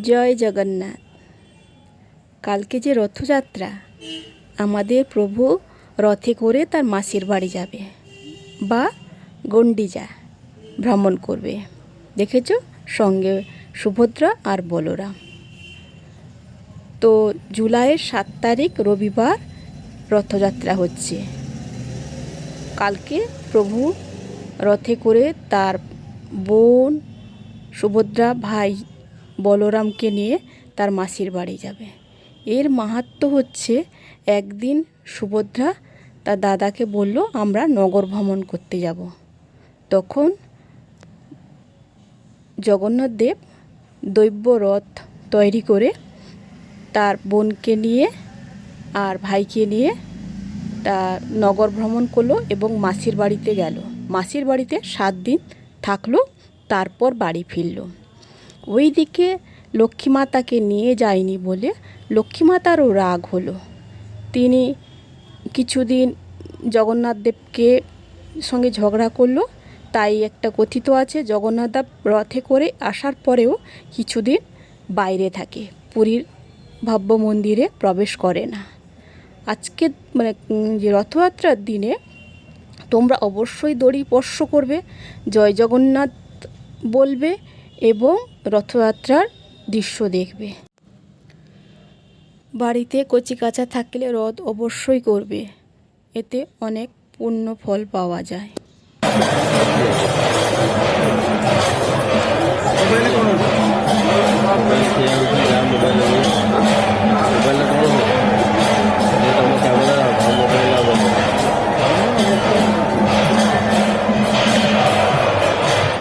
জয় জগন্নাথ। কালকে যে রথযাত্রা, আমাদের প্রভু রথে করে তার মাসির বাড়ি যাবে বা গন্ডিজা ভ্রমণ করবে। দেখেছ? সঙ্গে সুভদ্রা আর বলরাম। তো জুলাইয়ের সাত তারিখ রবিবার রথযাত্রা হচ্ছে। কালকে প্রভু রথে করে তার বোন সুভদ্রা ভাই বলরামকে নিয়ে তার মাসির বাড়ি যাবে। এর মাহাত্ম্য হচ্ছে, একদিন সুভদ্রা তার দাদাকে বলল, আমরা নগর ভ্রমণ করতে যাব। তখন জগন্নাথ দেব দৈব্য রথ তৈরি করে তার বোনকে নিয়ে আর ভাইকে নিয়ে তা নগর ভ্রমণ করল এবং মাসির বাড়িতে গেল। মাসির বাড়িতে সাত দিন থাকল, তারপর বাড়ি ফিরলো। ওইদিকে লক্ষ্মীমাতাকে নিয়ে যায়নি বলে লক্ষ্মীমাতারও রাগ হলো। তিনি কিছুদিন জগন্নাথ দেবকে সঙ্গে ঝগড়া করল, তাই একটা কথিত আছে, জগন্নাথ দেব রথে করে আসার পরেও কিছুদিন বাইরে থাকে, পুরীর ভব্য মন্দিরে প্রবেশ করে না। আজকে মানে যে রথযাত্রার দিনে তোমরা অবশ্যই দড়ি স্পর্শ করবে, জয় জগন্নাথ বলবে এবং রথযাত্রার দৃশ্য দেখবে। বাড়িতে কচি কাঁচা থাকলে রথ অবশ্যই করবে। এতে অনেক পূর্ণ ফল পাওয়া যায়।